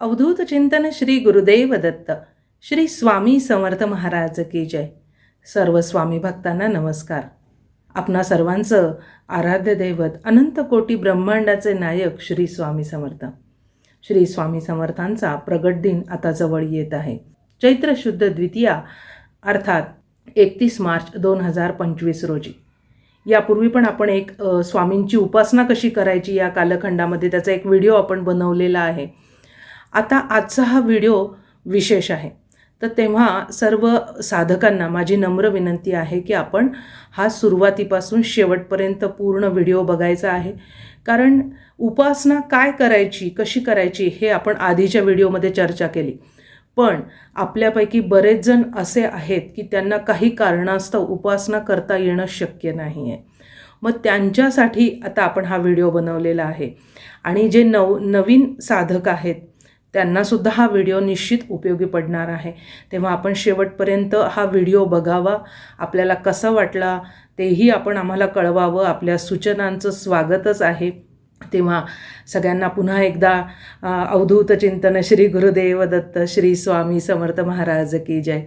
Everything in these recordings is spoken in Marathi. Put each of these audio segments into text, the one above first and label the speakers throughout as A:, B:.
A: अवधूत चिंतन श्री गुरुदेव दत्त. श्री स्वामी समर्थ महाराज की जय. सर्व स्वामी भक्तांना नमस्कार. आपणा सर्वांचं आराध्य दैवत अनंत कोटी ब्रह्मांडाचे नायक श्री स्वामी समर्थ. श्री स्वामी समर्थांचा प्रगट दिन आता जवळ येत आहे. चैत्र शुद्ध द्वितीया अर्थात एकतीस मार्च दोन हजार पंचवीस रोजी. यापूर्वी पण आपण एक स्वामींची उपासना कशी करायची या कालखंडामध्ये त्याचा एक व्हिडिओ आपण बनवलेला आहे. आता आजचा हा व्हिडिओ विशेष आहे. तर तेव्हा सर्व साधकांना माझी नम्र विनंती आहे की आपण हा सुरुवातीपासून शेवटपर्यंत पूर्ण व्हिडिओ बघायचा आहे. कारण उपासना काय करायची कशी करायची हे आपण आधीच्या व्हिडिओमध्ये चर्चा केली. पण आपल्यापैकी बरेच जण असे आहेत की त्यांना काही कारणास्तव उपासना करता येणं शक्य नाही आहे मग त्यांच्यासाठी आता आपण हा व्हिडिओ बनवलेला आहे. आणि जे नव नवीन साधक आहेत त्यांनासुद्धा हा व्हिडिओ निश्चित उपयोगी पडणार आहे. तेव्हा आपण शेवटपर्यंत हा व्हिडिओ बघावा आपल्याला कसा वाटला तेही आपण आम्हाला कळवावं. आपल्या सूचनांचं स्वागतच आहे. तेव्हा सगळ्यांना पुन्हा एकदा अवधूत चिंतन श्री गुरुदेव दत्त श्री स्वामी समर्थ महाराज की जय.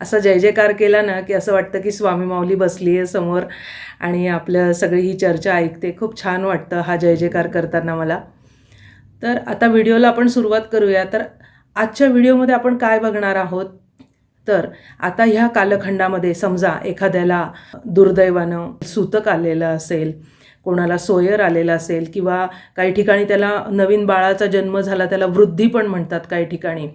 A: असा जय जयकार केला ना की असं वाटतं की स्वामी माऊली बसली आहे समोर आणि आपलं सगळी ही चर्चा ऐकते. खूप छान वाटतं हा जय जयकार करताना मला. तर आता व्हिडिओला आपण सुरुवात करूया. तर आजच्या व्हिडिओमध्ये आपण काय बघणार आहोत? तर आता ह्या कालखंडामध्ये समजा एखाद्याला दुर्दैवानं सूतक आलेलं असेल कोणाला सोयर आलेला असेल किंवा काही ठिकाणी त्याला नवीन बाळाचा जन्म झाला त्याला वृद्धी पण म्हणतात काही ठिकाणी.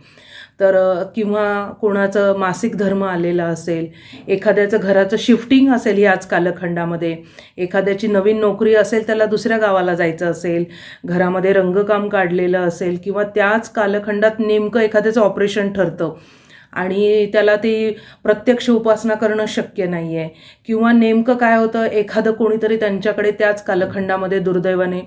A: तर किंवा कोणाचं मासिक धर्म आलेला असेल एखाद्याचं घराचं शिफ्टिंग असेल याच कालखंडामध्ये एखाद्याची नवीन नोकरी असेल त्याला दुसऱ्या गावाला जायचं असेल घरामध्ये रंगकाम काढलेलं असेल किंवा त्याच कालखंडात नेमकं एखाद्याचं ऑपरेशन ठरतं आणि त्याला ती प्रत्यक्ष उपासना करणं शक्य नाही आहे किंवा नेमकं काय होतं एखादं कोणीतरी त्यांच्याकडे त्याच कालखंडामध्ये दुर्दैवाने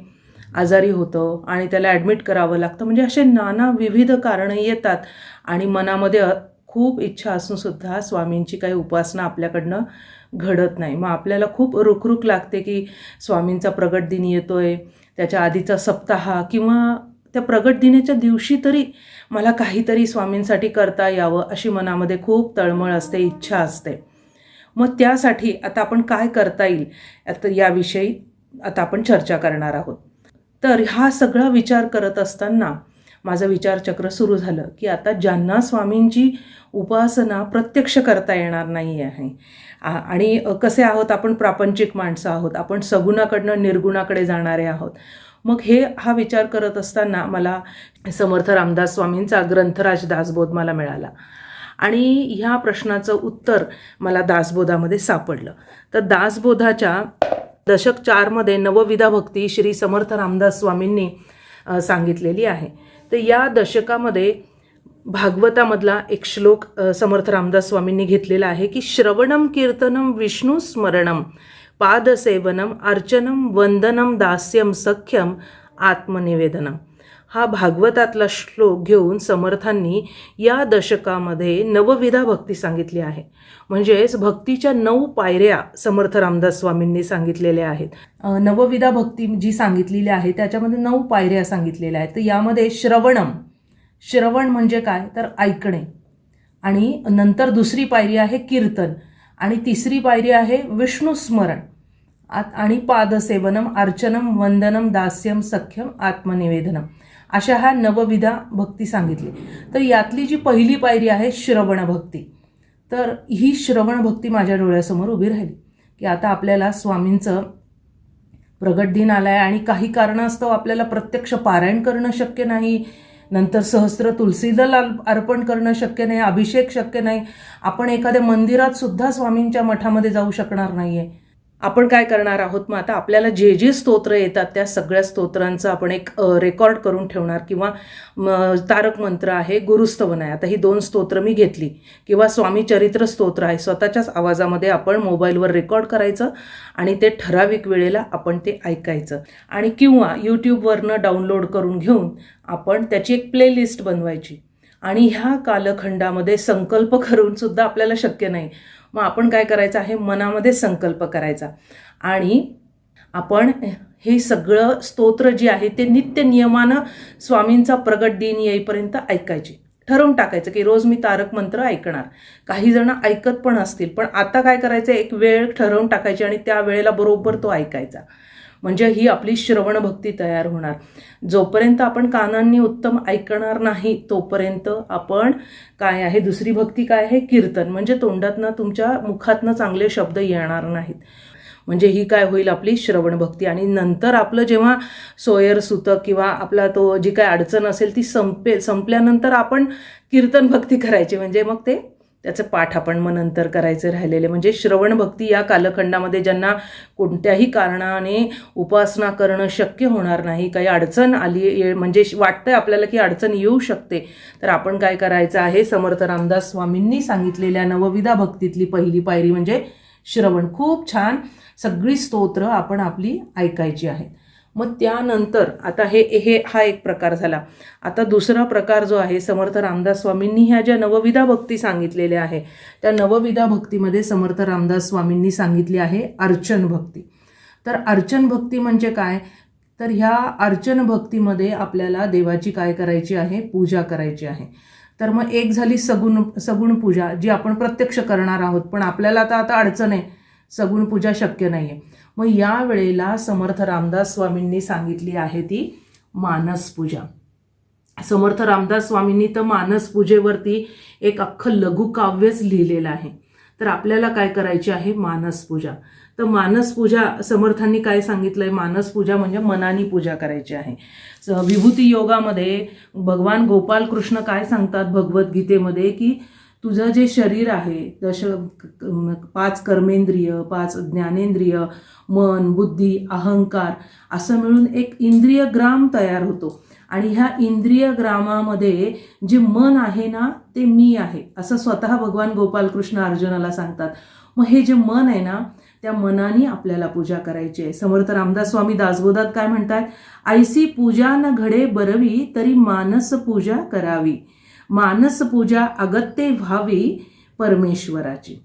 A: आजारी होतं आणि त्याला ॲडमिट करावं लागतं. म्हणजे असे नाना विविध कारणं येतात आणि मनामध्ये खूप इच्छा असूनसुद्धा स्वामींची काही उपासना आपल्याकडनं घडत नाही. मग आपल्याला खूप रुखरुख लागते की स्वामींचा प्रगट दिन आहे त्याच्या आधीचा सप्ताह किंवा त्या प्रगट दिनाच्या दिवशी तरी मला काहीतरी स्वामींसाठी करता यावं अशी मनामध्ये खूप तळमळ असते इच्छा असते. मग त्यासाठी आता आपण काय करता येईल? आता याविषयी आता आपण चर्चा करणार आहोत. तर हा सगळा विचार करत असताना माझं विचारचक्र सुरू झालं की आता ज्यांना स्वामींची उपासना प्रत्यक्ष करता येणार नाही आहे. आणि कसे आहोत आपण? प्रापंचिक माणसं आहोत. आपण सगुणाकडनं निर्गुणाकडे जाणारे आहोत. मग हे हा विचार करत असताना मला समर्थ रामदास स्वामींचा ग्रंथराज दासबोध मला मिळाला. आणि ह्या प्रश्नाचं उत्तर मला दासबोधामध्ये सापडलं. तर दासबोधाच्या दशक चारमध्ये नवविधा भक्ती श्री समर्थ रामदास स्वामींनी सांगितलेली आहे. तर या दशकामध्ये भागवतामधला एक श्लोक समर्थ रामदास स्वामींनी घेतलेला आहे की श्रवणम कीर्तनम विष्णू स्मरणम पादसेवनम अर्चनम वंदनम दास्यम सख्यम आत्मनिवेदनम हा भागवतातला श्लोक घेऊन समर्थांनी या दशकामध्ये नवविधा भक्ती सांगितली आहे. म्हणजेच भक्तीच्या नऊ पायऱ्या समर्थ रामदास स्वामींनी सांगितलेल्या आहेत. नवविधा भक्ती जी सांगितलेली आहे त्याच्यामध्ये नऊ पायऱ्या सांगितलेल्या आहेत. तर यामध्ये श्रवणम. श्रवण म्हणजे काय? तर ऐकणे. आणि नंतर दुसरी पायरी आहे कीर्तन. आणि तिसरी पायरी आहे विष्णुस्मरण आत- आणि पादसेवनम अर्चनम वंदनम दास्यम सख्यम आत्मनिवेदनम. अशा ह्या नवविधा भक्ती सांगितली. तर यातली जी पहिली पायरी आहे श्रवण भक्ती. तर ही श्रवण भक्ती माझ्या डोळ्यासमोर उभी राहिली. की आता आपल्याला स्वामींचं प्रगट दिन आला आहे आणि काही कारणास्तव आपल्याला प्रत्यक्ष पारायण करणं शक्य नाही. नंतर सहस्त्र तुलसीदल अर्पण करणं शक्य नाही अभिषेक शक्य नाही. आपण एखाद्या मंदिरात सुद्धा स्वामींच्या मठामध्ये जाऊ शकणार नाही आहे आपण काय करणार आहोत? मग आता आपल्याला जे जे स्तोत्र येतात त्या सगळ्या स्तोत्रांचं आपण एक रेकॉर्ड करून ठेवणार किंवा तारक मंत्र आहे गुरुस्तवन आहे. आता ही दोन स्तोत्र मी घेतली. किंवा स्वामी चरित्र स्तोत्र आहे. स्वतःच्याच आवाजामध्ये आपण मोबाईलवर रेकॉर्ड करायचं आणि ते ठराविक वेळेला आपण ते ऐकायचं. आणि किंवा यूट्यूबवरनं डाउनलोड करून घेऊन आपण त्याची एक प्लेलिस्ट बनवायची. आणि ह्या कालखंडामध्ये संकल्प करून सुद्धा आपल्याला शक्य नाही. मग आपण काय करायचं आहे? मनामध्ये संकल्प करायचा. आणि आपण हे सगळं स्तोत्र जे आहे ते नित्य नियमानं स्वामींचा प्रगट दिन येईपर्यंत ऐकायचे. ठरवून टाकायचं की रोज मी तारक मंत्र ऐकणार. काही जण ऐकत पण असतील पण आता काय करायचं? एक वेळ ठरवून टाकायची आणि त्या वेळेला बरोबर तो ऐकायचा. म्हणजे ही आपली श्रवण भक्ती तयार होणार. जोपर्यंत आपण कानांनी उत्तम ऐकणार नाही तोपर्यंत आपण काय आहे? दुसरी भक्ती काय आहे? कीर्तन. म्हणजे तोंडातनं तुमच्या मुखातनं चांगले शब्द येणार नाहीत. म्हणजे ही काय होईल? आपली श्रवण भक्ती. आणि नंतर आपलं जेव्हा सोयर सुतक किंवा आपला तो जी काय अडचण असेल ती संपे संपल्यानंतर आपण कीर्तन भक्ती करायची. म्हणजे मग ते त्याचं पाठ आपण मग नंतर करायचं राहिलेले. म्हणजे श्रवण भक्ती या कालखंडामध्ये ज्यांना कोणत्याही कारणाने उपासना करणं शक्य होणार नाही काही अडचण आली म्हणजे म्हणजे आहे आपल्याला की अडचण येऊ शकते तर आपण काय करायचं आहे? समर्थ रामदास स्वामींनी सांगितलेल्या नवविधा भक्तीतली पहिली पायरी म्हणजे श्रवण. खूप छान. सगळी स्तोत्र आपण आपली ऐकायची आहेत. मग त्यानंतर आता हे हे हा एक प्रकार झाला. आता दुसरा प्रकार जो आहे समर्थ रामदास स्वामींनी ह्या ज्या नवविधा भक्ती सांगितलेल्या आहे त्या नवविधा भक्तीमध्ये समर्थ रामदास स्वामींनी सांगितली आहे अर्चन भक्ती. तर अर्चन भक्ती म्हणजे काय? तर ह्या अर्चन भक्तीमध्ये आपल्याला देवाची काय करायची आहे? पूजा करायची आहे. तर मग एक झाली सगुण सगुण पूजा जी आपण प्रत्यक्ष करणार आहोत पण आपल्याला आता आता अडचण आहे. सगुण पूजा शक्य नाही आहे मग या वेळेला समर्थ रामदास स्वामींनी सांगितली आहे ती मानस पूजा. समर्थ रामदास स्वामींनी तर मानस पूजेवरती एक अख्खं लघुकाव्यच लिहिलेलं आहे. तर आपल्याला काय करायची आहे? मानस पूजा. तर मानस पूजा समर्थांनी काय सांगितलंय? मानस पूजा म्हणजे मनानी पूजा करायची आहे. विभूती योगामध्ये भगवान गोपाल कृष्ण काय सांगतात भगवद्गीतेमध्ये? की तुझं जे शरीर आहे जसं पाच कर्मेंद्रिय पाच ज्ञानेंद्रिय मन बुद्धी अहंकार असं मिळून एक इंद्रिय ग्राम तयार होतो. आणि ह्या इंद्रिय ग्रामामध्ये जे मन आहे ना ते मी आहे असं स्वतः भगवान गोपालकृष्ण अर्जुनाला सांगतात. मग हे जे मन आहे ना त्या मनाने आपल्याला पूजा करायची आहे. समर्थ रामदास स्वामी दासबोधात काय म्हणतात? आयसी पूजा न घडे बरवी तरी मानस पूजा करावी. मानस पूजा अगत्य व्हावी परमेश्वराची.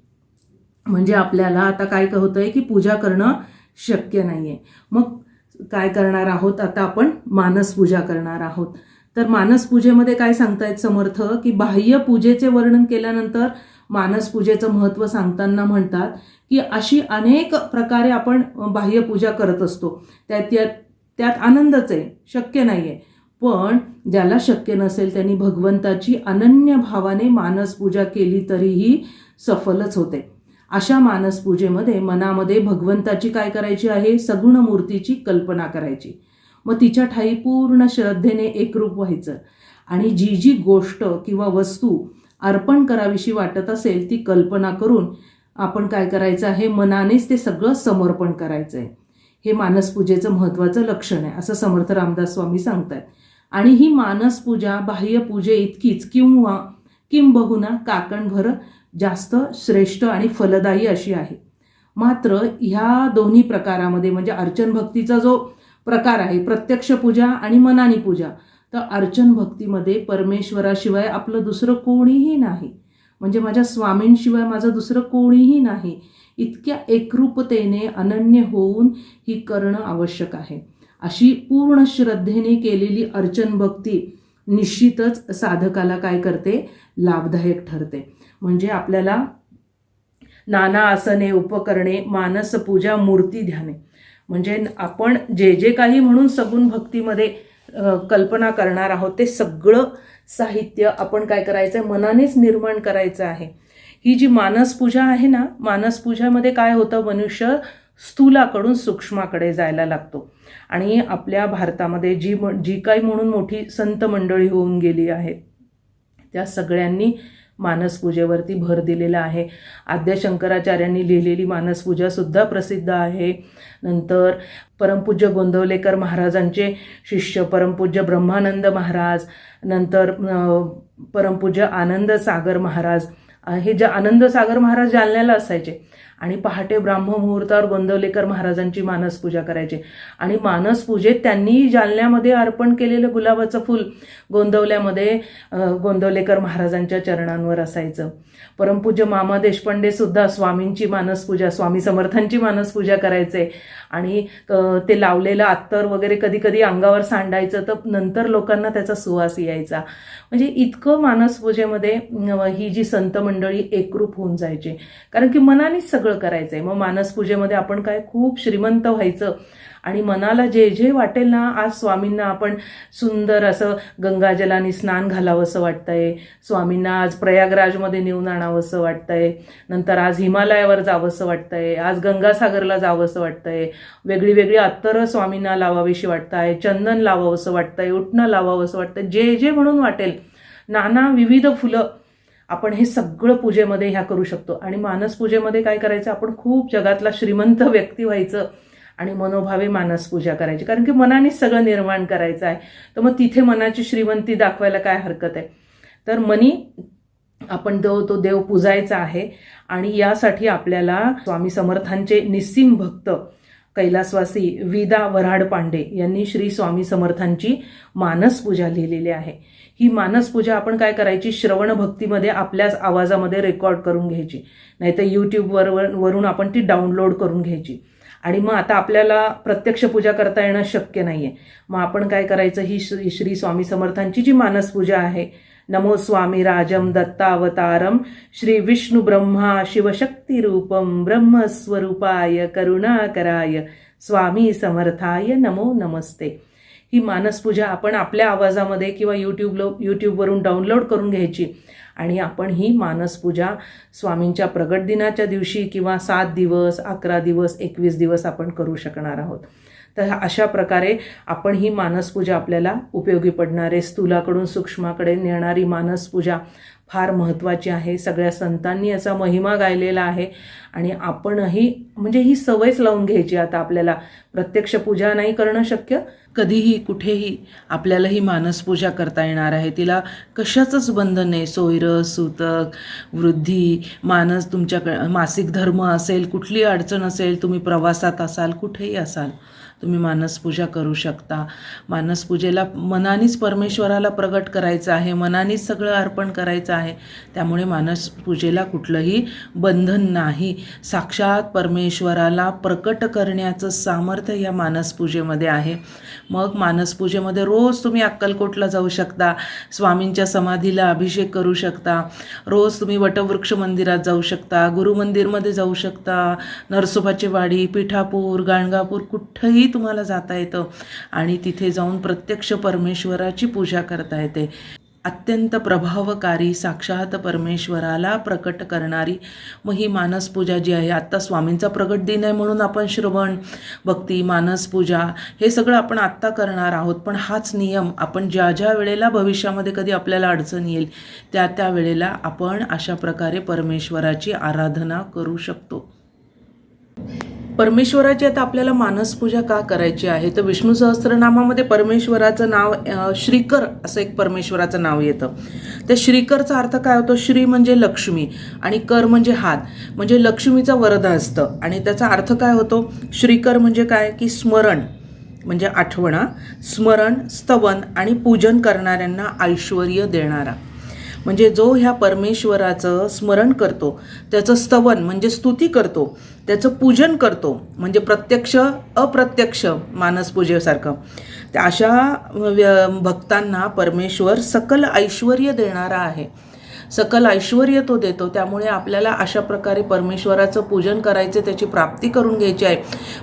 A: म्हणजे आपल्याला आता काय होतंय की पूजा करणं शक्य नाहीये. मग काय करणार आहोत? आता आपण मानसपूजा करणार आहोत. तर मानसपूजेमध्ये काय सांगतायत समर्थ? की बाह्य पूजेचे वर्णन केल्यानंतर मानसपूजेचं महत्त्व सांगताना म्हणतात की अशी अनेक प्रकारे आपण बाह्य पूजा करत असतो. त्यात त्यात त्यात आनंदच आहे. शक्य नाही आहे पण ज्याला शक्य नसेल त्यांनी भगवंताची अनन्य भावाने मानस पूजा केली तरीही सफलच होते. अशा मानसपूजेमध्ये मनामध्ये भगवंताची काय करायची आहे? सगुण मूर्तीची कल्पना करायची. मग तिच्या ठाई पूर्ण श्रद्धेने एकरूप व्हायचं. आणि जी जी गोष्ट किंवा वस्तू अर्पण करावीशी वाटत असेल ती कल्पना करून आपण काय करायचं आहे? मनानेच ते सगळं समर्पण करायचं आहे हे मानसपूजेचं महत्त्वाचं लक्षण आहे असं समर्थ रामदास स्वामी सांगतात आणि ही मानसपूजा बाह्यपूजे इतकीच. किंवा किंबहुना काकणभर जास्त श्रेष्ठ आणि फलदायी अशी आहे. मात्र ह्या दोन्ही प्रकारामध्ये म्हणजे अर्चन भक्तीचा जो प्रकार आहे प्रत्यक्ष पूजा आणि मनानी पूजा तर अर्चन भक्तीमध्ये परमेश्वराशिवाय आपलं दुसरं कोणीही नाही. म्हणजे माझ्या स्वामींशिवाय माझं दुसरं कोणीही नाही. इतक्या एकरूपतेने अनन्य होऊन ही करणं आवश्यक आहे. अशी पूर्ण श्रद्धेने केलेली अर्चन भक्ती निश्चितच साधकाला काय करते? लाभदायक ठरते. म्हणजे आपल्याला नाना आसने उपकरणे मानस पूजा मूर्ती ध्याने. म्हणजे आपण जे जे काही म्हणून सगुण भक्तीमध्ये कल्पना करणार आहोत ते सगळं साहित्य आपण काय करायचं आहे मनानेच निर्माण करायचं आहे. ही जी मानस पूजा आहे ना मानस पूजामध्ये काय होतं? मनुष्य स्थूलाकडून सूक्ष्माकडे जायला लागतो. आणि आपल्या भारतामध्ये जी म- जी काही म्हणून मोठी संत मंडळी होऊन गेली आहे त्या सगळ्यांनी मानसपूजेवरती भर दिलेला आहे. आद्य शंकराचार्यांनी लिहिलेली मानसपूजासुद्धा प्रसिद्ध आहे. नंतर परमपूज्य गोंदवलेकर महाराजांचे शिष्य परमपूज्य ब्रह्मानंद महाराज नंतर परमपूज्य आनंद सागर महाराज. हे जे आनंद सागर महाराज जालन्याला असायचे आणि पहाटे ब्राह्ममुहूर्तावर गोंदवलेकर महाराजांची मानसपूजा करायची. आणि मानसपूजेत त्यांनी जालन्यामध्ये अर्पण केलेलं गुलाबाचं फूल गोंदवल्यामध्ये गोंदवलेकर महाराजांच्या चरणांवर असायचं. परमपूज्य मामा देशपांडे सुद्धा स्वामींची मानसपूजा स्वामी समर्थांची मानसपूजा करायचे. आणि ते लावलेलं अत्तर वगैरे कधी कधी अंगावर सांडायचं तर नंतर लोकांना त्याचा सुवास यायचा. म्हणजे इतकं मानसपूजेमध्ये ही जी संत मंडळी एकरूप होऊन जायचे. कारण की मनानेच सगळं करायचं आहे मग मानसपूजेमध्ये आपण काय खूप श्रीमंत व्हायचं. आणि मनाला जे जे वाटेल ना आज स्वामींना आपण सुंदर असं गंगाजलाने स्नान घालावंसं वाटतंय. स्वामींना आज प्रयागराजमध्ये नेऊन आणावंसं वाटतंय. नंतर आज हिमालयावर जावंसं वाटतंय. आज गंगासागरला जावंसं वाटतंय. वेगळी वेगळी अत्तरं स्वामींना लावावीशी वाटतंय. चंदन लावावंसं वाटतंय. उठणं लावावंसं वाटतंय. जे जे म्हणून वाटेल. नाना विविध फुलं आपण हे सगळं पूजेमध्ये ह्या करू शकतो. आणि मानस पूजेमध्ये काय करायचं? आपण खूप जगातला श्रीमंत व्यक्ती व्हायचं आणि मनोभावे मानस पूजा करायची. कारण की मनाने सगळं निर्माण करायचं आहे. तर मग तिथे मनाची श्रीमंती दाखवायला काय हरकत आहे? तर मनी आपण तो तो देव पूजायचा आहे आणि यासाठी आपल्याला स्वामी समर्थांचे निस्सीम भक्त कैलासवासी विदा वराड पांडे यांनी श्री स्वामी समर्थांची मानस पूजा लिहिलेली आहे. ही मानसपूजा आपण काय करायची? श्रवण भक्तीमध्ये आपल्याच आवाजामध्ये रेकॉर्ड करून घ्यायची. नाहीतर यूट्यूबवर वरून आपण ती डाउनलोड करून घ्यायची. आणि मग आता आपल्याला प्रत्यक्ष पूजा करता येणं शक्य नाही आहे मग आपण काय करायचं? ही श्री श्री स्वामी समर्थांची जी मानस पूजा आहे नमो स्वामी राजम दत्तावतारम श्री विष्णू ब्रह्मा शिवशक्ती रूपम ब्रह्मस्वरूपाय करुणाकराय स्वामी समर्थाय नमो नमस्ते. ही मानसपूजा आपण आपल्या आवाजामध्ये किंवा यूट्यूबलो यूट्यूबवरून डाउनलोड करून घ्यायची. आणि आपण ही मानसपूजा स्वामींच्या प्रगट दिनाच्या दिवशी किंवा सात दिवस अकरा दिवस एकवीस दिवस आपण करू शकणार आहोत. तर अशा प्रकारे आपण ही मानसपूजा आपल्याला उपयोगी पडणारे स्थूलाकडून सूक्ष्माकडे नेणारी मानसपूजा फार महत्त्वाची आहे. सगळ्या संतांनी याचा महिमा गायलेला आहे. आणि आपणही म्हणजे ही सवयच लावून घ्यायची आता आपल्याला. प्रत्यक्ष पूजा नाही करणं शक्य. कधीही कुठेही आपल्याला ही मानसपूजा करता येणार आहे. तिला कशाचंच बंधन नाही. सोयरं सूतक वृद्धी मानस तुमच्याकडे मासिक धर्म असेल कुठली अडचण असेल तुम्ही प्रवासात असाल कुठेही असाल. तुम्ही मानसपूजा करू शकता. मानसपूजेला मनानेच परमेश्वराला प्रगट करायचं आहे मनानेच सगळं अर्पण करायचं आहे. त्यामुळे मानसपूजेला कुठलंही बंधन नाही. साक्षात परमेश्वराला प्रकट करण्याचं सामर्थ्य या मानसपूजेमध्ये आहे. मग मानसपूजेमध्ये रोज तुम्ही अक्कलकोटला जाऊ शकता स्वामींच्या समाधीला अभिषेक करू शकता. रोज तुम्ही वटवृक्ष मंदिरात जाऊ शकता गुरुमंदिरमध्ये जाऊ शकता. नरसोबाची वाडी पिठापूर गाणगापूर कुठंही तुम्हाला जाता येतं. आणि तिथे जाऊन प्रत्यक्ष परमेश्वराची पूजा करता येते. अत्यंत प्रभावकारी साक्षात परमेश्वराला प्रकट करणारी मग ही मानसपूजा जी आहे आत्ता स्वामींचा प्रगट दिन आहे म्हणून आपण श्रवण भक्ती मानसपूजा हे सगळं आपण आत्ता करणार आहोत. पण हाच नियम आपण ज्या ज्या वेळेला भविष्यामध्ये कधी आपल्याला अडचण येईल त्या त्या वेळेला आपण अशा प्रकारे परमेश्वराची आराधना करू शकतो. परमेश्वराची आता आपल्याला मानसपूजा का करायची आहे? तर विष्णू सहस्त्रनामामध्ये परमेश्वराचं नाव श्रीकर असं एक परमेश्वराचं नाव येतं. त्या श्रीकरचा अर्थ काय होतो? श्री म्हणजे लक्ष्मी आणि कर म्हणजे हात. म्हणजे लक्ष्मीचं वरद असतं. आणि त्याचा अर्थ काय होतो? श्रीकर म्हणजे काय? की स्मरण. म्हणजे आठवणा स्मरण स्तवन आणि पूजन करणाऱ्यांना ऐश्वर देणारा. म्हणजे जो ह्या परमेश्वराचं स्मरण करतो त्याचं स्तवन म्हणजे स्तुती करतो त्याचं पूजन करतो म्हणजे प्रत्यक्ष अप्रत्यक्ष मानसपूजेसारखं त्या अशा व्य- भक्तांना परमेश्वर सकल ऐश्वर देणारा आहे. सकल ऐश्वर तो देतो त्यामुळे आपल्याला अशा प्रकारे परमेश्वराचं पूजन करायचं त्याची प्राप्ती करून घ्यायची आहे.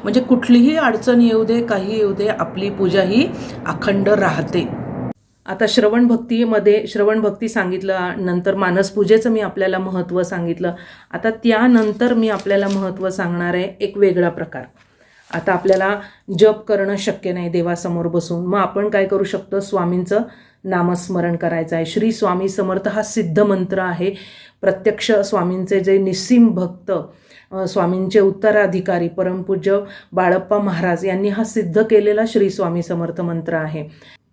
A: म्हणजे कुठलीही अडचण येऊ दे काही येऊ दे आपली पूजा ही अखंड राहते. आता श्रवण भक्तीमध्ये श्रवण भक्ती सांगितलं नंतर मानसपूजेचं मी आपल्याला महत्त्व सांगितलं. आता त्यानंतर मी आपल्याला महत्त्व सांगणार आहे एक वेगळा प्रकार. आता आपल्याला जप करणं शक्य नाही देवासमोर बसून. मग आपण काय करू शकतो? स्वामींचं नामस्मरण करायचं आहे. श्री स्वामी समर्थ हा सिद्ध मंत्र आहे. प्रत्यक्ष स्वामींचे जे निस्सीम भक्त स्वामींचे उत्तराधिकारी परमपूज्य बाळप्पा महाराज यांनी हा सिद्ध केलेला श्री स्वामी समर्थ मंत्र आहे.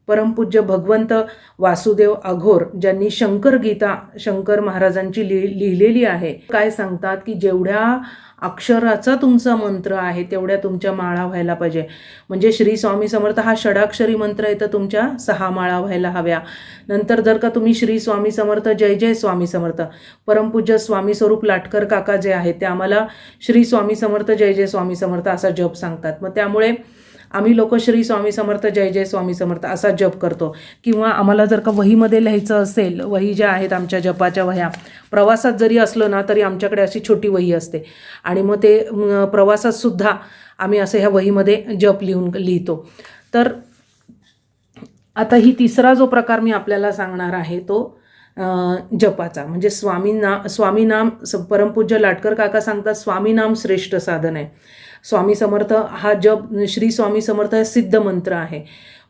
A: परमपूज्य भगवंत वासुदेव अघोर ज्यांनी शंकर गीता शंकर महाराजांची लिहि लिहिलेली आहे. काय सांगतात की जेवढ्या अक्षराचा तुमचा मंत्र आहे तेवढ्या तुमच्या माळा व्हायला पाहिजे. म्हणजे श्री स्वामी समर्थ हा षडाक्षरी मंत्र आहे तर तुमच्या सहा माळा व्हायला हव्या. नंतर जर का तुम्ही श्री स्वामी समर्थ जय जय स्वामी समर्थ परमपूज्य स्वामी स्वरूप लाटकर काका जे आहेत ते आम्हाला श्री स्वामी समर्थ जय जय स्वामी समर्थ असा जप सांगतात. मग त्यामुळे आम्ही लोक श्री स्वामी समर्थ जय जय स्वामी समर्थ असा जप करतो. किंवा आम्हाला जर का वहीमध्ये लिहायचं असेल वही ज्या आहेत आमच्या जपाच्या वह्या प्रवासात जरी असलो ना तरी आमच्याकडे अशी छोटी वही असते. आणि मग ते प्रवासातसुद्धा प्रवासात सुद्धा आम्ही असं ह्या वहीमध्ये जप लिहून लिहितो. तर आता ही तिसरा जो प्रकार मी आपल्याला सांगणार आहे तो जपाचा. म्हणजे स्वामी ना स्वामी नाम परमपूज्य लाटकर काका सांगतात स्वामी नाम श्रेष्ठ साधन आहे. स्वामी समर्थ हा जप श्री स्वामी समर्थ सिद्ध मंत्र आहे.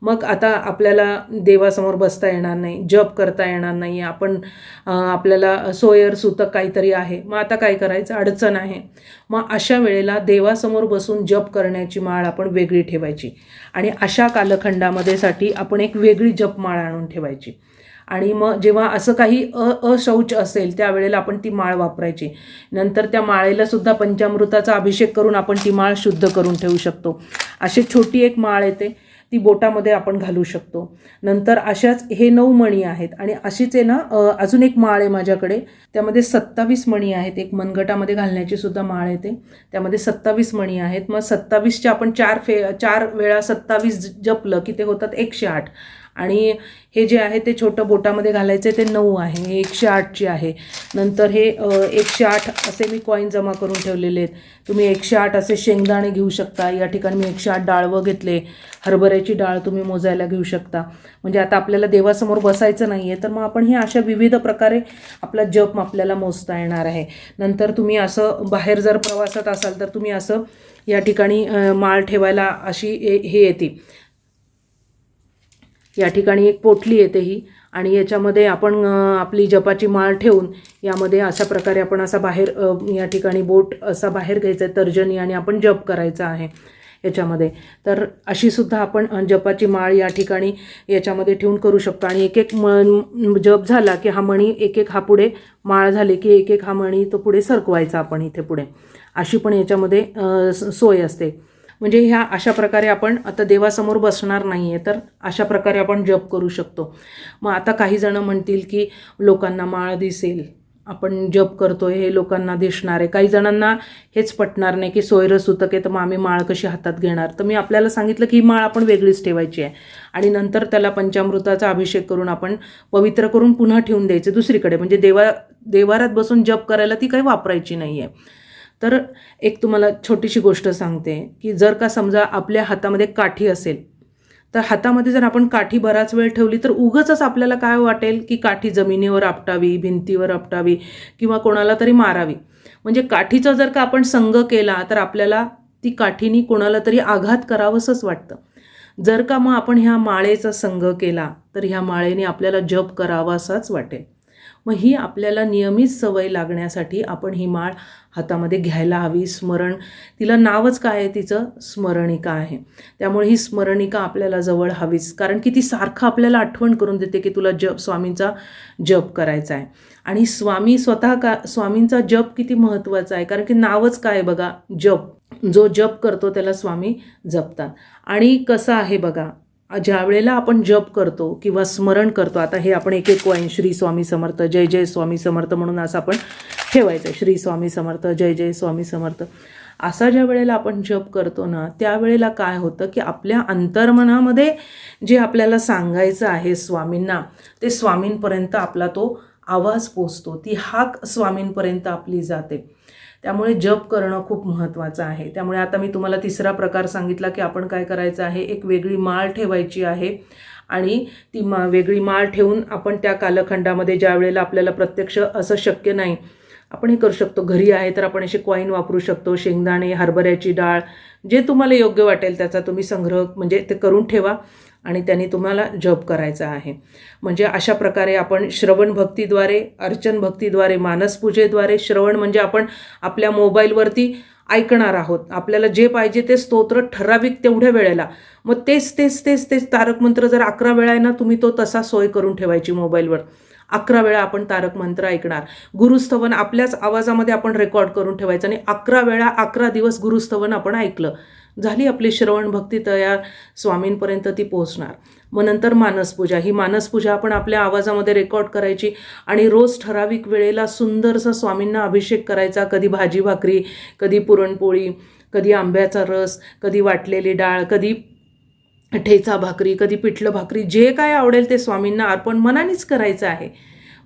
A: मग आता आपल्याला देवासमोर बसता येणार नाही जप करता येणार नाही आपण आपल्याला सोयर सुतक काहीतरी आहे. मग आता काय करायचं? अडचण आहे. मग अशा वेळेला देवासमोर बसून जप करण्याची माळ आपण वेगळी ठेवायची आणि अशा कालखंडामध्ये साठी आपण एक वेगळी जपमाळ आणून ठेवायची. आणि मग जेव्हा असं काही अ अशौच असेल त्यावेळेला आपण ती माळ वापरायची. नंतर त्या माळेला सुद्धा पंचामृताचा अभिषेक करून आपण ती माळ शुद्ध करून ठेवू शकतो. अशी छोटी एक माळ येते ती बोटामध्ये आपण घालू शकतो. नंतर अशाच हे नऊ मणी आहेत आणि अशीच आहे ना अजून एक माळ आहे माझ्याकडे. त्यामध्ये सत्तावीस मणी आहेत. एक मनगटामध्ये घालण्याची सुद्धा माळ येते. त्यामध्ये सत्तावीस मणी आहेत. मग सत्तावीसच्या आपण चार फे चार वेळा सत्तावीस जपलं की ते होतात एकशे आठ. आणि हे जे आहे ते छोटं बोटामध्ये घालायचं ते नऊ आहे हे एकशे आठचे आहे. नंतर हे एकशे आठ असे मी कॉईन जमा करून ठेवलेले आहेत. तुम्ही एकशे आठ असे शेंगदाणे घेऊ शकता. या ठिकाणी मी एकशे आठ डाळवं घेतले. हरभऱ्याची डाळ तुम्ही मोजायला घेऊ शकता. म्हणजे आता आपल्याला देवासमोर बसायचं नाही आहे तर मग आपण हे अशा विविध प्रकारे आपला जप आपल्याला मोजता येणार आहे. नंतर तुम्ही असं बाहेर जर प्रवासात असाल तर तुम्ही असं या ठिकाणी माळ ठेवायला अशी हे येते. या ठिकाणी एक पोटली येते ही. आणि याच्यामध्ये आपण आपली जपाची माळ ठेवून यामध्ये अशा प्रकारे आपण असा बाहेर या ठिकाणी बोट असा बाहेर घ्यायचा आहे तर्जनी आणि आपण जप करायचा आहे याच्यामध्ये. तर अशीसुद्धा आपण जपाची माळ या ठिकाणी याच्यामध्ये ठेवून करू शकतो. आणि एक एक म जप झाला की हा मणी एक एक हा पुढे माळ झाली की एक एक हा मणी तो पुढे सरकवायचा आपण इथे पुढे. अशी पण याच्यामध्ये स- सोय असते. म्हणजे ह्या अशा प्रकारे आपण आता देवासमोर बसणार नाही आहे तर अशा प्रकारे आपण जप करू शकतो. मग आता काही जणं म्हणतील की लोकांना माळ दिसेल आपण जप करतो हे लोकांना दिसणार आहे. काही जणांना हेच पटणार नाही की सोयरं सुतक आहे तर मग आम्ही माळ कशी हातात घेणार? तर मी आपल्याला सांगितलं की ही माळ आपण वेगळीच ठेवायची आहे. आणि नंतर त्याला पंचामृताचा अभिषेक करून आपण पवित्र करून पुन्हा ठेवून द्यायचं दुसरीकडे. म्हणजे देवा देवारात बसून जप करायला ती काही वापरायची नाही आहे तर एक तुम्हाला छोटीशी गोष्ट सांगते की जर का समजा आपल्या हातामध्ये काठी असेल तर हातामध्ये जर आपण काठी बराच वेळ ठेवली तर उगच आपल्याला काय वाटेल की काठी जमिनीवर आपटावी भिंतीवर आपटावी किंवा कोणाला तरी मारावी. म्हणजे काठीचा जर का आपण संग केला तर आपल्याला ती काठीनी कोणाला तरी आघात करावंसंच वाटतं. जर का मग आपण ह्या माळेचा संग केला तर ह्या माळेने आपल्याला जप करावासाच वाटेल. मग ही आपल्याला नियमित सवय लागण्यासाठी आपण ही माळ हातामध्ये घ्यायला हवी. स्मरण तिला नावच काय आहे? तिचं स्मरणिका आहे. त्यामुळे ही स्मरणिका आपल्याला जवळ हवीच. कारण की ती सारखं आपल्याला आठवण करून देते की तुला जप स्वामींचा जप करायचा आहे. आणि स्वामी स्वतः का स्वामींचा जप किती महत्त्वाचा आहे? कारण की नावच काय आहे बघा? जप. जो जप करतो त्याला स्वामी जपतात. आणि कसं आहे बघा? ज्या वेळेला आपण जप करतो किंवा स्मरण करतो आता हे आपण एक एक कॉईन श्री स्वामी समर्थ जय जय स्वामी समर्थ म्हणून असं आपण ठेवायचं. श्री स्वामी समर्थ जय जय स्वामी समर्थ. असा ज्या वेळेला आपण जप करतो ना त्यावेळेला काय होतं की आपल्या अंतर्मनामध्ये जे आपल्याला सांगायचं आहे स्वामींना ते स्वामींपर्यंत आपला तो आवाज पोचतो. ती हाक स्वामींपर्यंत आपली जाते. त्यामुळे जप करणं खूप महत्त्वाचं आहे. त्यामुळे आता मी तुम्हाला तिसरा प्रकार सांगितला की आपण काय करायचं आहे? एक वेगळी माळ ठेवायची आहे आणि ती मा वेगळी माळ ठेवून आपण त्या कालखंडामध्ये ज्या वेळेला आपल्याला प्रत्यक्ष असं शक्य नाही आपण हे करू शकतो. घरी आहे तर आपण असे कॉईन वापरू शकतो. शेंगदाणे हरभऱ्याची डाळ जे तुम्हाला योग्य वाटेल त्याचा तुम्ही संग्रह म्हणजे ते करून ठेवा आणि त्यांनी तुम्हाला जप करायचा आहे. म्हणजे अशा प्रकारे आपण श्रवण भक्तीद्वारे अर्चन भक्तीद्वारे मानसपूजेद्वारे श्रवण म्हणजे आपण आपल्या मोबाईलवरती ऐकणार आहोत. आपल्याला जे पाहिजे ते स्तोत्र ठराविक तेवढ्या वेळेला. मग तेच तेच तेच तेच तारकमंत्र जर अकरा वेळा आहे ना तुम्ही तो तसा सोय करून ठेवायची मोबाईलवर. अकरा वेळा आपण तारक मंत्र ऐकणार. गुरुस्तवन आपल्याच आवाजामध्ये आपण रेकॉर्ड करून ठेवायचं आणि अकरा वेळा अकरा दिवस गुरुस्तवन आपण ऐकलं. झाली आपली श्रवण भक्ती तयार. स्वामींपर्यंत ती पोहोचणार. मग नंतर मानसपूजा ही मानसपूजा आपण आपल्या आवाजामध्ये रेकॉर्ड करायची आणि रोज ठराविक वेळेला सुंदरसा स्वामींना अभिषेक करायचा. कधी भाजी भाकरी कधी पुरणपोळी कधी आंब्याचा रस कधी वाटलेली डाळ कधी ठेचा भाकरी कधी पिठलं भाकरी जे काय आवडेल ते स्वामींना अर्पण मनानेच करायचं आहे.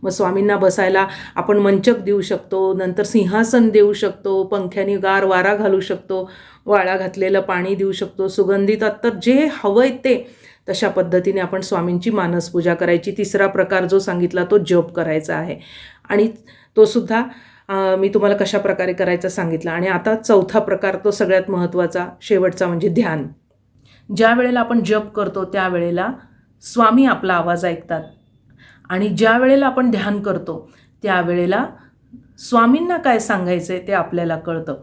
A: मग स्वामींना बसायला आपण मंचक देऊ शकतो नंतर सिंहासन देऊ शकतो पंख्याने गार वारा घालू शकतो वाळा घातलेलं पाणी देऊ शकतो सुगंधित अत्तर जे हवं आहे ते तशा पद्धतीने आपण स्वामींची मानसपूजा करायची. तिसरा प्रकार जो सांगितला तो जप करायचा आहे. आणि तो सुद्धा मी तुम्हाला कशा प्रकारे करायचा सांगितला. आणि आता चौथा प्रकार तो सगळ्यात महत्त्वाचा शेवटचा म्हणजे ध्यान. ज्या वेळेला आपण जप करतो त्यावेळेला स्वामी आपला आवाज ऐकतात. आणि ज्या वेळेला आपण ध्यान करतो त्यावेळेला स्वामींना काय सांगायचं आहे ते आपल्याला कळतं.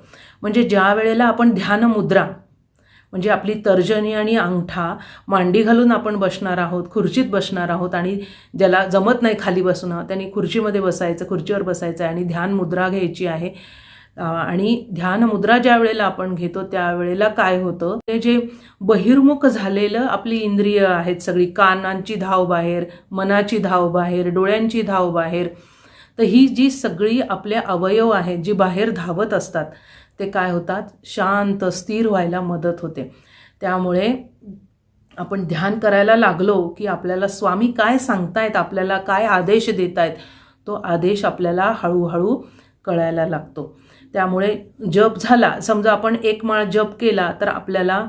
A: म्हणजे ज्या वेळेला आपण ध्यानमुद्रा म्हणजे आपली तर्जनी आणि अंगठा मांडी घालून आपण बसणार आहोत खुर्चीत बसणार आहोत आणि ज्याला जमत नाही खाली बसणं त्यांनी खुर्चीमध्ये बसायचं खुर्चीवर बसायचं आहे आणि ध्यान मुद्रा घ्यायची आहे आणि ध्यान मुद्रा ज्या वेळेला आपण घेतो त्यावेळेला काय होतं? ते जे बहिर्मुख झालेलं आपली इंद्रिय आहेत सगळी कानांची धाव बाहेर मनाची धाव बाहेर डोळ्यांची धाव बाहेर तर ही जी सगळी आपले अवयव आहेत जी बाहेर धावत असतात ते काय होतात? शांत स्थिर व्हायला मदत होते. त्यामुळे आपण ध्यान करायला लागलो की आपल्याला स्वामी काय सांगतायत आपल्याला काय आदेश देत आहेत तो आदेश आपल्याला हळूहळू कळायला लागतो. त्यामुळे जप झाला. समजा आपण एक माळ जप केला तर आपल्याला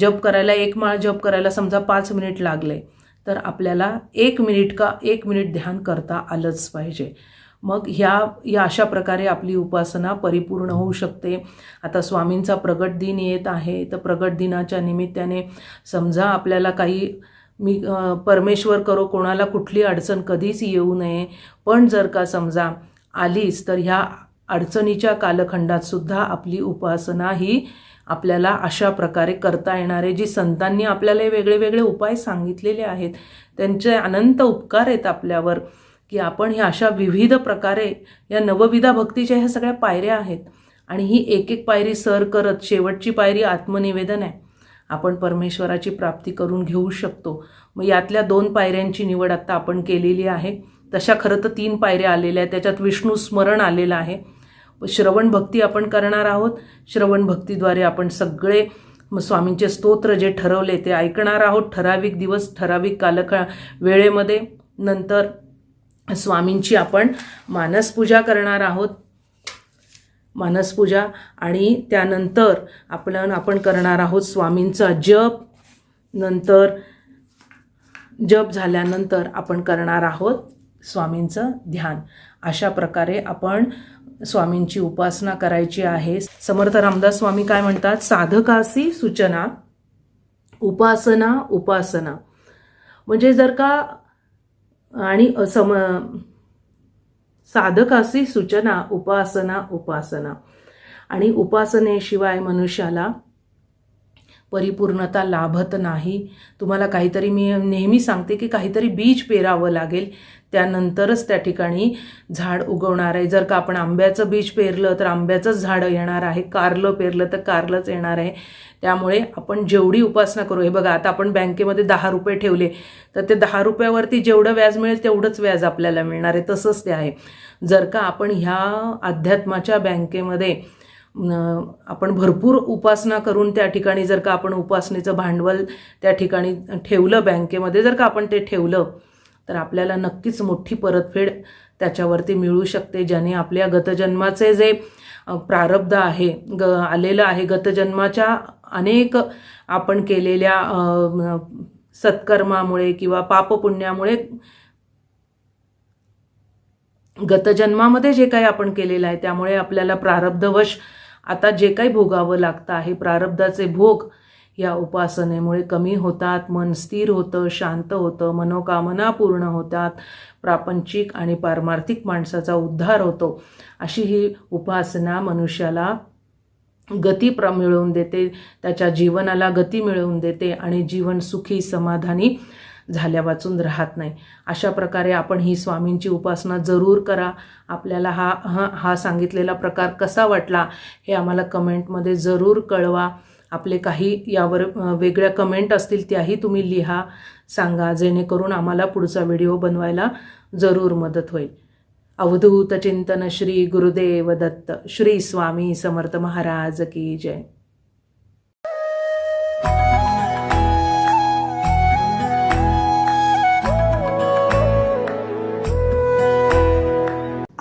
A: जप करायला एक माळ जप करायला समजा पाच मिनिट लागले तर आपल्याला एक मिनिट का एक मिनिट ध्यान करता आलंच पाहिजे. मग ह्या या अशा प्रकारे आपली उपासना परिपूर्ण होऊ शकते. आता स्वामींचा प्रगट दिन येत आहे तर प्रगट दिनाच्या निमित्ताने समजा आपल्याला काही मी परमेश्वर करो कोणाला कुठली अडचण कधीच येऊ नये. पण जर का समजा आलीच तर ह्या अडचणीच्या कालखंडात सुद्धा आपली उपासना ही आपल्याला अशा प्रकारे करता येणारे जी संतांनी आपल्याला वेगळे वेगळे उपाय सांगितलेले आहेत त्यांचे अनंत उपकार आहेत आपल्यावर की आपण ह्या अशा विविध प्रकारे या नवविधा भक्तीच्या ह्या सगळ्या पायऱ्या आहेत. आणि ही एक एक पायरी सर करत शेवटची पायरी आत्मनिवेदन आहे. आपण परमेश्वराची प्राप्ती करून घेऊ शकतो. मग यातल्या दोन पायऱ्यांची निवड आत्ता आपण केलेली आहे. तशा खरं तर तीन पायऱ्या आलेल्या आहेत. त्याच्यात विष्णू स्मरण आलेलं आहे. श्रवण भक्ती आपण करणार आहोत. श्रवण भक्तीद्वारे आपण सगळे स्वामींचे स्तोत्र जे ठरवले ते ऐकणार आहोत. ठराविक दिवस ठराविक कालख वेळेमध्ये. नंतर स्वामींची आपण मानसपूजा करणार आहोत. मानसपूजा आणि त्यानंतर आपण आपण करणार आहोत स्वामींचा जप. नंतर जप झाल्यानंतर आपण करणार आहोत स्वामींचं ध्यान. अशा प्रकारे आपण स्वामींची उपासना करायची आहे. समर्थ रामदास स्वामी काय म्हणतात? साधकासी सूचना उपासना उपासना. म्हणजे जर का आणि सम साधकासी सूचना उपासना उपासना. आणि उपासनेशिवाय मनुष्याला परिपूर्णता लाभत नाही. तुम्हाला काहीतरी मी नेहमी सांगते की काहीतरी बीज पेरावं लागेल. त्यानंतरच त्या ठिकाणी झाड उगवणार आहे. जर का आपण आंब्याचं बीज पेरलं तर आंब्याचंच झाड येणार आहे. कारलं पेरलं तर कारलंच येणार आहे. त्यामुळे आपण जेवढी उपासना करू हे बघा आता आपण बँकेमध्ये दहा रुपये ठेवले तर ते दहा रुपयावरती जेवढं व्याज मिळेल तेवढंच व्याज आपल्याला मिळणार आहे. तसंच ते आहे. जर का आपण ह्या अध्यात्माच्या बँकेमध्ये आपण भरपूर उपासना करून त्या ठिकाणी जर का आपण उपासनेचं भांडवल त्या ठिकाणी ठेवलं बँकेमध्ये जर का आपण ते ठेवलं तर आपल्याला नक्कीच मोठी परतफेड त्याच्यावरती मिळू शकते ज्याने आपल्या गतजन्माचे जे प्रारब्ध आहे ग आलेलं आहे गतजन्माच्या अनेक आपण केलेल्या सत्कर्मामुळे किंवा पापपुण्यामुळे गतजन्मामध्ये जे काही आपण केलेलं आहे त्यामुळे आपल्याला प्रारब्धवश आता जे काही भोगावं लागतं आहे प्रारब्धाचे भोग या उपासनेमुळे कमी होतात मन स्थिर होतं शांत होतं मनोकामना पूर्ण होतात प्रापंचिक आणि पारमार्थिक माणसाचा उद्धार होतो. अशी ही उपासना मनुष्याला गती प्र मिळवून देते त्याच्या जीवनाला गती मिळवून देते आणि जीवन सुखी समाधानी झाल्या वाचून राहत नाही. अशा प्रकारे आपण ही स्वामींची उपासना जरूर करा. आपल्याला हा हा हा सांगितलेला प्रकार कसा वाटला हे आम्हाला कमेंटमध्ये जरूर कळवा. आपले काही यावर वेगळ्या कमेंट असतील त्याही तुम्ही लिहा सांगा जेणेकरून आम्हाला पुढचा व्हिडिओ बनवायला जरूर मदत होईल. अवधूत चिंतन श्री गुरुदेव दत्त श्री स्वामी समर्थ महाराज की जय.